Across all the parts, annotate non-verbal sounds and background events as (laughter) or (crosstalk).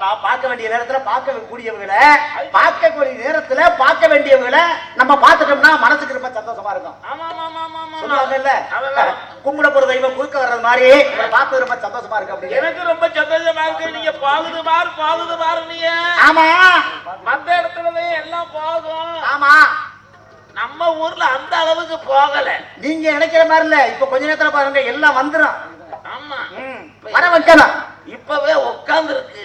ஏன்னா பார்க்க வேண்டிய நேரத்துல பார்க்க கூடியவங்களை பார்க்கக்கூடிய நேரத்துல பார்க்க வேண்டியவங்களை நம்ம பார்த்துட்டோம்னா மனசுக்கு ரொம்ப சந்தோஷமா இருக்கும். சொல்லுவாங்கல்ல கும்பிட போற தெய்வம் குறுக்க வர்றது மாதிரி பார்த்து ரொம்ப சந்தோஷமா இருக்கு அப்படின்னு. எனக்கு ரொம்ப சந்தோஷமா இருக்கு. நீங்க போகுது பாரு போகுது பாரு நீங்க. ஆமா. மத்த இடத்துலதான் எல்லாம் போகும். ஆமா. நம்ம ஊர்ல அந்த அளவுக்கு போகல. நீங்க நினைக்கிற மாதிரி இல்ல. இப்ப கொஞ்ச நேரத்துல பாருங்க எல்லாம் வந்துரும். ஆமா. வர வைக்கணும் இப்பவே உட்கார்ந்து இருக்கு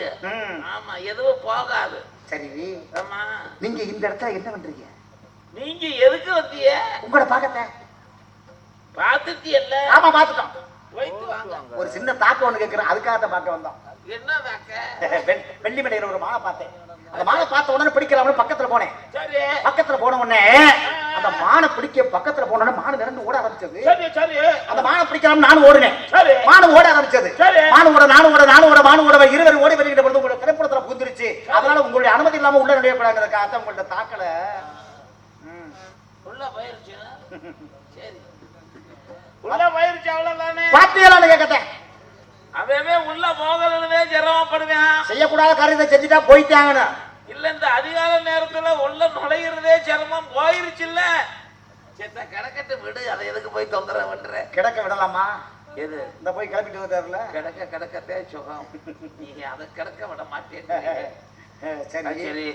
ஆமா எதுவும் போகாது. சரி ஆமா. நீங்க இந்த இடத்துல என்ன பண்றீங்க? நீங்க எதுக்கு வந்திய உங்களை பார்க்கத்த பாத்துட்டியல்ல. ஆமா பாத்துட்டோம். ஒரு சின்ன தாக்கம் ஒண்ணு கேக்குறேன். அதுக்காக தான் பார்க்க வந்தோம். என்னதாக்க (laughs) வெள்- வெள்ளிமலையில ஒரு மாலை பார்த்தேன். அந்த மாலை பார்த்த உடனே பிடிக்கலாம்னு பக்கத்துல போனேன். சரி. பக்கத்துல போன உடனே அந்த மானை பிடிக்க பக்கத்துல போன உடனே மானு விரண்டு ஓட ஆரம்பிச்சது. சரி சரி. அந்த மானை பிடிக்கலாம் நானும் ஓடுனேன். சரி. மானு ஓட ஆரம்பிச்சது சரி. மானு ஓட நானும் ஓட நானும் ஓட மானு ஓட இருவர் ஓடி வருகிற பொழுது உங்களுடைய திரைப்படத்துல புகுந்துருச்சு அதனால உங்களுடைய அனுமதி இல்லாம உள்ள நுழையக்கூடாதுக்காக உங்கள்ட்ட தாக்கல. ம். உள்ள போயிருச்சு. சரி. உள்ள போயிருச்சு அவ்வளவுதானே? பாத்தியலான்னு கேட்கத்தேன் அவன் உள்ள போகலன்னு சிரமப்படுவேன். செய்யக்கூடாத காரியத்தை செஞ்சுட்டா போயிட்டாங்கன்னு. இல்ல இந்த அதிகால நேரத்துல உள்ள நுழையிறதே சிரமம். போயிருச்சுல்ல சேத்தா கிடக்கட்டு விடு. அதை எதுக்கு போய் தொந்தரவு பண்ற? கிடக்க விடலாமா? எது? இந்த போய் கிளப்பிட்டு வந்தாருல கிடக்க கிடக்கத்தே சுகம். நீங்க அதை கிடக்க விட மாட்டேன் சரி.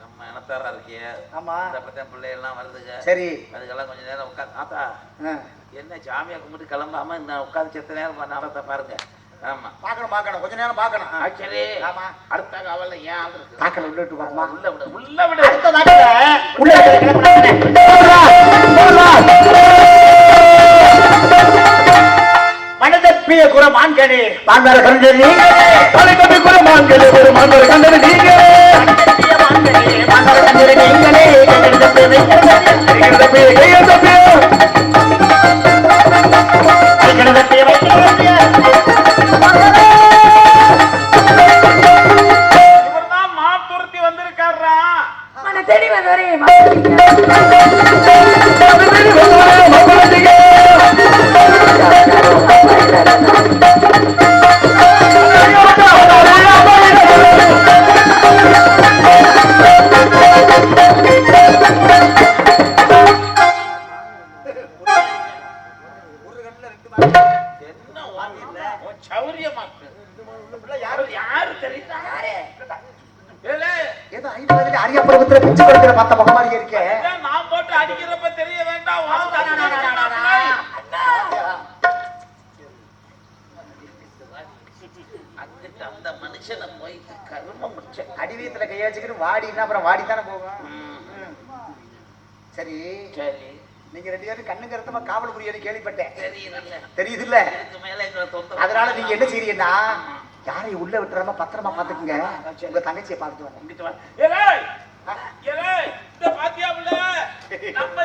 நம்ம இனத்தாரா இருக்கிய. ஆமா. பிள்ளை எல்லாம் வருதுங்க. சரி. அதுக்கெல்லாம் கொஞ்ச நேரம் உட்காந்து ஆத்தா. என்ன சாமியை கும்பிட்டு கிளம்பாம இந்த உட்காந்து செத்த நேரம் நடத்த பாருங்க. ஆமா. பார்க்கணும் பார்க்கணும். கொஞ்ச நேரம் பார்க்கணும். சரி. ஆமா. அடுத்த காவல்ல ஏன் ஆள் இருக்கு? உள்ள விட்டு பார்ப்போமா உள்ள விடு உள்ள விடு. அடுத்த தாக்கல உள்ள. மனதப்பிய குரமான்களே மாந்தர கண்டனி தலைக்கட்டு குரமான்களே ஒரு மாந்தர் கண்டது நீங்களே மாந்தர் கண்டது நீங்களே கண்டெடுத்த முடிச்ச அடிவீத்துல கைய வச்சுக்கிட்டு வாடினா அப்புறம் வாடி தானே போகும். சரி. சரி. நீங்க ரெண்டு பேரும் கண்ணுங்க ரத்தமா காவல் புரியன்னு கேள்விப்பட்டேன். தெரியுது இல்ல அதனால நீங்க என்ன செய்றீங்கன்னா யாரையும் உள்ள விட்டுறாம பத்திரமா பாத்துக்குங்க. உங்க தங்கச்சியை பாத்துட்டு வாங்க. பாத்தியா? (laughs) நம்ம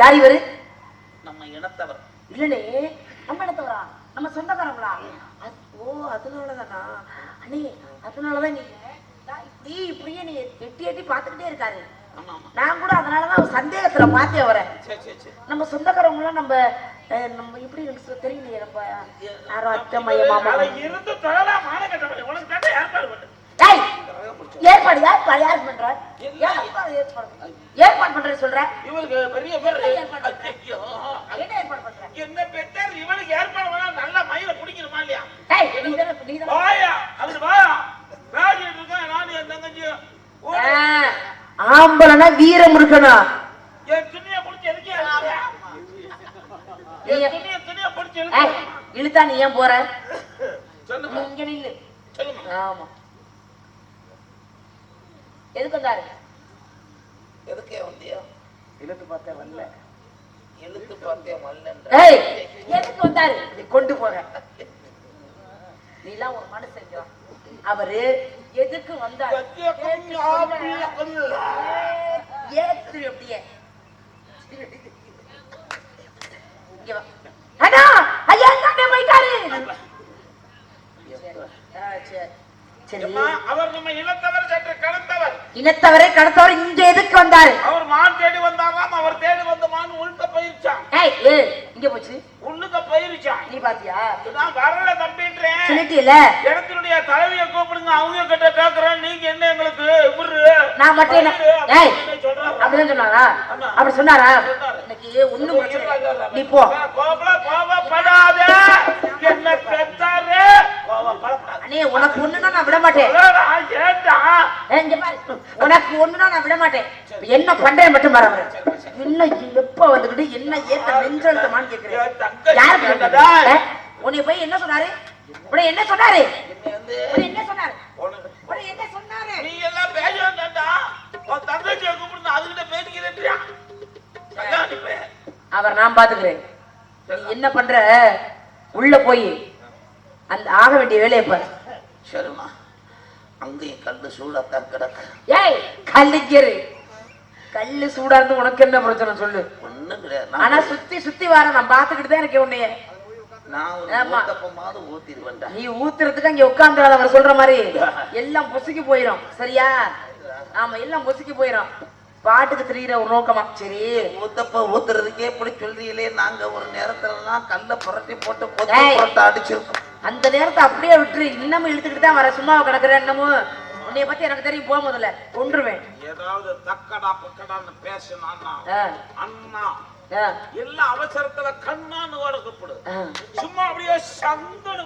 யார் இவரு? நம்ம இனத்தவர். இல்லனே நம்ம இடத்தவரா நம்ம சொந்தக்காரங்களா? ஓ அதனாலதானா? அண்ணே அதனாலதான் நீங்க இப்படி இப்படியே நீ எட்டி எட்டி பார்த்துக்கிட்டே இருக்காரு. நான் கூட அதனாலதான் சந்தேகத்துல சரி சரி நம்ம சொந்தக்காரவங்களாம் நம்ம நம்ம எப்படி தெரியலையே நம்ம யாரோ அத்தை மைய மாமா. அதை இருந்து தொழலாம் மான கட்டவளே உனக்கு தானே ஏற்பாடு பண்ணு ஏய் ஏற்பாடு ஏற்பாடு யார் பண்ற ஏற்பாடு? பண்றேன்னு சொல்ற? இவருக்கு பெரிய பேர் என்ன ஏற்பாடு பண்ற? என்ன பெற்றார்? இவனுக்கு ஏற்பாடு பண்ணா நல்லா மயில குடிக்கணுமா இல்லையா? வாயா அவரு வாயா. ராஜிட்டு இருக்கேன் நானும் என் தங்கச்சியும் ஆம்பளைனா வீரம் இருக்கணும் என் துணியை பிடிச்சி எதுக்கே துணியை துணியை பிடிச்சி ஏய், இழுத்து நீ ஏன் போற? சொல்லுமா. இங்க நில்லு. ஆமா. வந்தாரு எதுக்கே வந்தியா இழுத்து பார்த்தேன் வரல. இழுத்து பார்த்தேன் வரலன்ற. ஏய் எதுக்கு வந்தாரு? நீ கொண்டு போற நீ எல்லாம் ஒரு மனுஷன் அவரு எதுக்கு வந்தாரு? கத்திய கொஞ்சம் கொஞ்சம் ஏத்து அப்படியே. இங்க வா. அண்ணா ஐயா போயிட்டாரு? சரி. அவர் நம்ம இனத்தவர் சற்று கடந்தவர். இனத்தவரை கடத்தவர் இங்க எதுக்கு வந்தாரு? அவர் மான் தேடி வந்தாராம் அவர் தேடி வந்த மான் உள்க பயிர்ச்சான் ஏய் இங்க போச்சு. உள்ளுக பயிர்ச்சான் நீ பாத்தியா? நான் வரல தம்பின்றேன் சொல்லிட்டீல இடத்தினுடைய தலைவியை கூப்பிடுங்க அவங்க கிட்ட கேக்குறேன். நீங்க என்ன எங்களுக்கு இவரு? நான் மட்டும் என்ன ஏய் அப்படிதான் சொன்னாரா? அப்படி சொன்னாரா? இன்னைக்கு இல்லை. நீ போ. கோபல கோபப்படாத. என்ன அண்ணே உனக்கு ஒண்ணுனா நான் விட மாட்டேன். உனக்கு ஒண்ணுனா நான் விட மாட்டேன். என்ன பண்றேன் மட்டும் அவரு. என்ன எப்ப வந்துகிட்டு என்ன ஏத்த நெஞ்செழுத்தமான்னு கேக்குறேன்? ஏய், உன்னை போய் என்ன சொன்னாரு? உன்னை என்ன சொன்னாரு? உன்னை என்ன சொன்னாரு? உன்னை என்ன சொன்னாரு? நீ எல்லாம் பேச வேண்டாம்டா. உன் தங்கச்சியை கூப்பிட்டு அதுகிட்ட பேசிக்கிறேன்றியா? அதான் அனுப்பேன் அவர் நான் பாத்துக்கிறேன். நீ என்ன பண்ற? உள்ள போய். அந்த ஆக வேண்டிய வேலையை பாரு. சரிம்மா அங்கேயும் கல்லு சூடாத்தான் கிடக்கு. ஏய் கல்லுக்கேரு கல்லு சூடா இருந்து உனக்கு என்ன பிரச்சனை சொல்லு. ஒண்ணும் கிடையாது. ஆனா சுத்தி சுத்தி வர நான் பாத்துக்கிட்டு தான் இருக்கேன் உன்னைய. நீ ஊத்துறதுக்கு அங்க உட்காந்துடாத அவர் சொல்ற மாதிரி. (laughs) எல்லாம் பொசுக்கி போயிடும் சரியா? ஆமா எல்லாம் பொசுக்கி போயிடும் பாட்டுக்கு திரியிற ஒரு நோக்கமா? சரி. ஊத்தப்ப ஊத்துறதுக்கே இப்படி சொல்றீங்களே நாங்க ஒரு நேரத்துலலாம் கல்ல புரட்டி போட்டு. புரட்ட அடிச்சிருக்கோம். அந்த நேரத்தை அப்படியே விட்டுரு. இன்னமும் இழுத்துக்கிட்டு தான் வர சும்மா கிடக்குற என்னமோ உன்னைய பத்தி எனக்கு தெரியும். போக முதல்ல. கொன்றுவேன். ஏதாவது தக்கடா பக்கடான்னு பேசினான்னா ஆ, அண்ணா. ஆ, எல்லாம் அவசரத்துல கண்ணான்னு வழக்கப்படு ஆ. சும்மா அப்படியே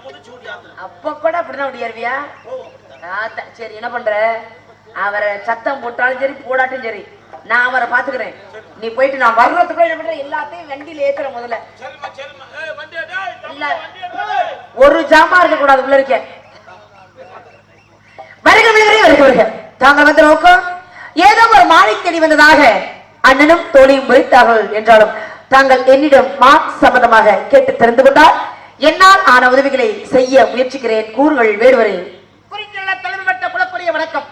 குதிச்சு அப்ப கூட அப்படிதான் முடியாருவியா ஆத்தா, சரி என்ன பண்ற? அவரை சத்தம் போட்டாலும் சரி போடாட்டும் சரி நான் அவரை பாத்துக்கிறேன். நீ போயிட்டு நான் வர்றதுக்குள்ள என்ன பண்ற எல்லாத்தையும் வண்டியில ஏத்துற முதல்ல. ஒரு ஜாமா இருக்க கூடாது உள்ள இருக்க. வருக வருகிறே வருக வருக தாங்கள் வந்த நோக்கம். ஏதோ ஒரு மாலை தேடி வந்ததாக அண்ணனும் தோழியும் வைத்தார்கள் என்றாலும் தாங்கள் என்னிடம் மா சம்பந்தமாக கேட்டு தெரிந்து கொண்டால் என்னால் ஆன உதவிகளை செய்ய முயற்சிக்கிறேன். கூறுகள் வேறுவரை குறித்துள்ள வட்ட குலப்பரிய வணக்கம்.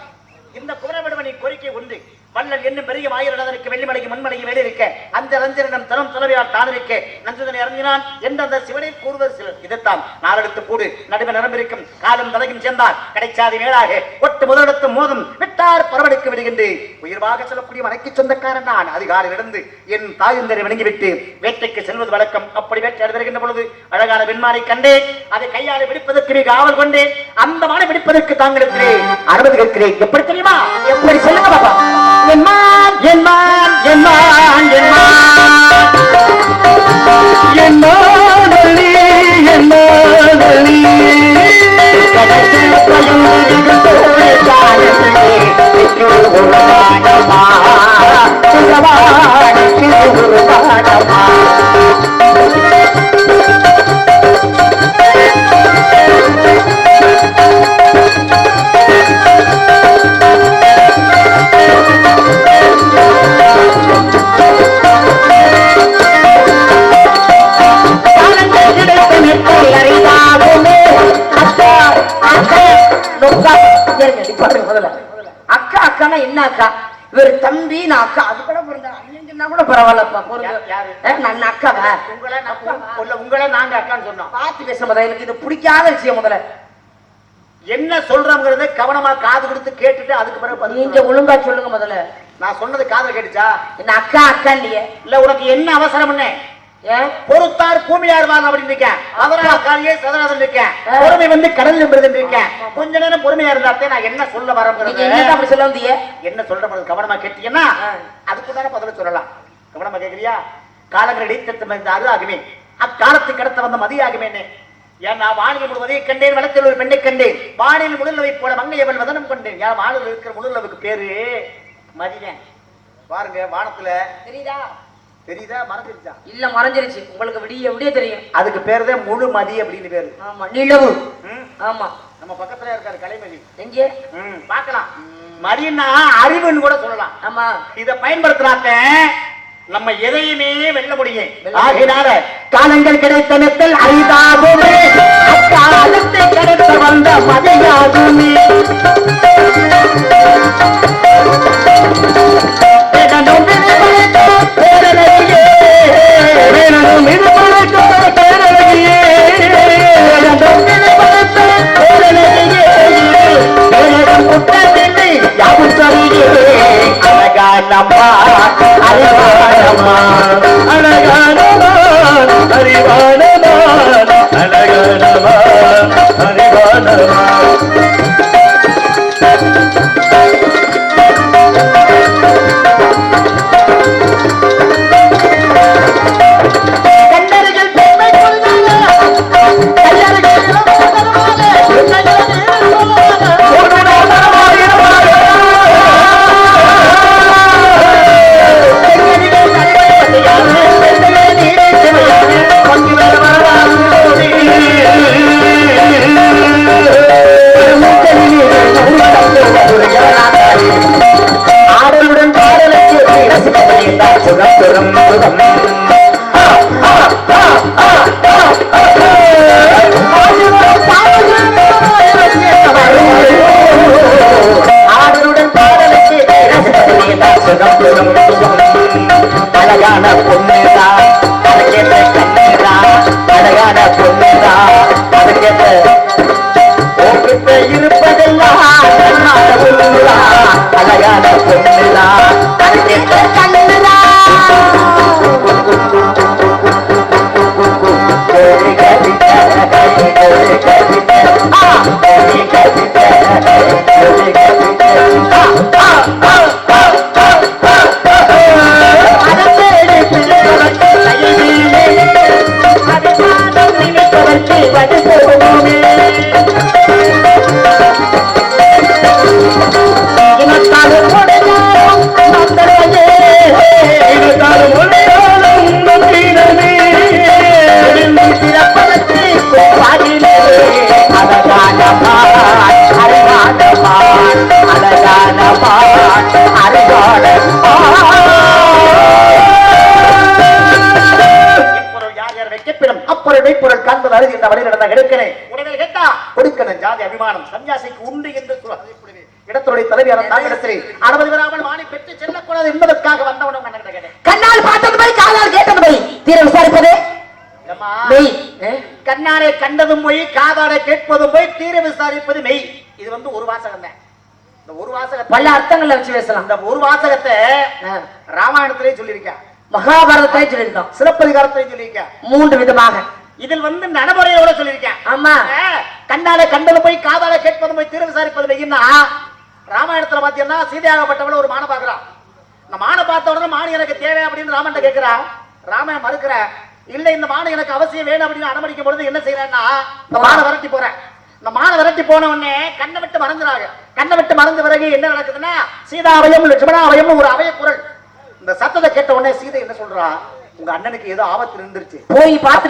இந்த குதிரவிடுவனின் கோரிக்கை ஒன்று மன்னர் என்னும் பெரிய மாயிரதற்கு வெள்ளிமலைக்கு மண்மலைக்கு மேலே இருக்க அந்த ரஞ்சனிடம் தனம் துறவியால் தான் இருக்க நஞ்சதனை இறங்கினான் என்ற அந்த சிவனை கூறுவர் சிலர் இதைத்தான் நாளெடுத்து கூடு நடுவில் நிரம்பிருக்கும் காலம் தலையும் சேர்ந்தால் கடைச்சாதி மேலாக. ஒட்டு முதலெடுத்து மோதும் விட்டார் பரவடுக்கு விடுகின்ற. உயிர்வாக சொல்லக்கூடிய மனைக்கு சொந்தக்காரன் நான். அதிகாலை என் தாயுந்தரை வணங்கிவிட்டு வேட்டைக்கு செல்வது வழக்கம். அப்படி வேட்டை வருகின்ற பொழுது அழகான வெண்மானை கண்டேன். அதை கையாளை பிடிப்பதற்கு மிக ஆவல் கொண்டேன். அந்த மானை பிடிப்பதற்கு தாங்களுக்கு அனுமதி கேட்கிறேன். எப்படி தெரியுமா? என்மான் என்மான் என்மான் என்மான். என்னோடலி என்னோடலி ஆ நான் அக்கா அது கூட பிறந்த அண்ணன் சொன்னா கூட பரவாயில்லப்பா? நான் அக்காவா? உங்களை உங்களை நாங்க அக்கான்னு சொன்னோம். பார்த்து பேச முதல்ல எனக்கு இது பிடிக்காத விஷயம் முதல்ல. என்ன சொல்றோங்கிறத கவனமா காது கொடுத்து கேட்டுட்டு அதுக்கு பிறகு நீங்க. ஒழுங்கா சொல்லுங்க முதல்ல. நான் சொன்னது காதுல கேட்டுச்சா? என்ன அக்கா அக்கா இல்லையே. இல்ல உனக்கு என்ன அவசரம்னு? ஏன் பொறுத்தார் பூமியார் வாங்க அப்படின்னு இருக்கேன் சதநாதன் இருக்கேன். பொறுமை வந்து கடல் இருக்கேன் கொஞ்ச நேரம் பொறுமையா இருந்தாத்தே நான் என்ன சொல்ல வரேங்கிறது. என்ன அப்படி சொல்ல வந்தீங்க? என்ன சொல்ற கவனமா கேட்டீங்கன்னா. அதுக்குண்டான பதில சொல்லலாம். கவனமா கேக்குறியா? காலங்கள் இடைத்தத்து இந்த அது ஆகுமே. அக்காலத்துக்கு கடத்த வந்த மதி ஆகுமேனே ஏன் நான் வானில் முழுவதை கண்டேன் வளத்தில் ஒரு பெண்ணை கண்டேன். வானில் முழுலவை போல மங்கையவள் வதனம் கொண்டேன். ஏன் வானில் இருக்கிற முழுலவுக்கு பேரு? மதியன். பாருங்க வானத்துல தெரியுதா? தெரியுதா? மறந்துருச்சா? இல்ல மறைஞ்சிருச்சு உங்களுக்கு விடிய விடிய தெரியும். அதுக்கு பேருதான் முழு மதி அப்படின்னு பேரு. ஆமா நிலவு. ஆமா. நம்ம பக்கத்துல இருக்காரு கலைமதி. எங்கே? ம், பார்க்கலாம். மதியன்னா அறிவுன்னு கூட சொல்லலாம். ஆமா. இத பயன்படுத்தினாத்த நம்ம எதையுமே வெல்ல முடியும். ஆகினால காலங்கள் கிடைத்த மெத்தல் அரிதாகுமே. அக்காலத்தை கிடைத்த வந்த மதியாகுமே. அழகானம்மா, அறிவானம்மா, அழகானம்மா, அதுக்கேற்ற அப்பொருள் மெய்ப்பொருள் காண்பது அருது என்ற வழி நடந்த எடுக்கனே. உடனே கேட்டா கொடுக்கணும் ஜாதி அபிமானம் சன்னியாசிக்கு உண்டு என்று இடத்துடைய தலைவியான தாங்கிடத்திலே அனுமதி வராமல் மாணி பெற்று செல்லக்கூடாது என்பதற்காக வந்தவனும் கண்ணால் பார்த்தது போய் காலால் கேட்டது போய் தீர விசாரிப்பது? கண்ணாலே கண்டதும் போய் காதாலே கேட்பதும் போய் தீர விசாரிப்பது மெய். இது வந்து ஒரு வாசகம் தான். இந்த ஒரு வாசகத்தை பல அர்த்தங்கள்ல வச்சு பேசலாம். அந்த ஒரு வாசகத்தை. ராமாயணத்திலே சொல்லியிருக்கேன் மகாபாரதத்தை சொல்லியிருக்கோம். சிலப்பதிகாரத்திலே சொல்லியிருக்கேன் மூன்று விதமாக. இதில் வந்து நடைமுறையோட சொல்லியிருக்கேன். ஆமா. கண்ணாலே கண்டது போய் காதாலே கேட்பது போய் தீர விசாரிப்பது மெய்யின்னா ராமாயணத்துல பாத்தீங்கன்னா சீதையாகப்பட்டவள ஒரு மானை பாக்குறான் இந்த மானை பார்த்த உடனே மானு எனக்கு தேவை அப்படின்னு ராமன்ட்ட கேட்கிறா. ராமன் மறுக்கிற இல்ல இந்த மானு எனக்கு அவசியம் வேணும் அப்படின்னு அனுமதிக்கும் பொழுது என்ன செய்யறேன்னா இந்த மானை விரட்டி போறேன். இந்த மானை விரட்டி போன உடனே கண்ணை விட்டு மறந்துறாங்க. கண்ணை விட்டு மறந்த பிறகு என்ன நடக்குதுன்னா சீதாவயம் லட்சுமணாவயம்னு ஒரு அவைய குரல். இந்த சத்தத்தை கேட்ட உடனே சீதை என்ன சொல்றா? உங்க அண்ணனுக்கு ஏதோ ஆபத்து இருந்துருச்சு. போய் பார்த்து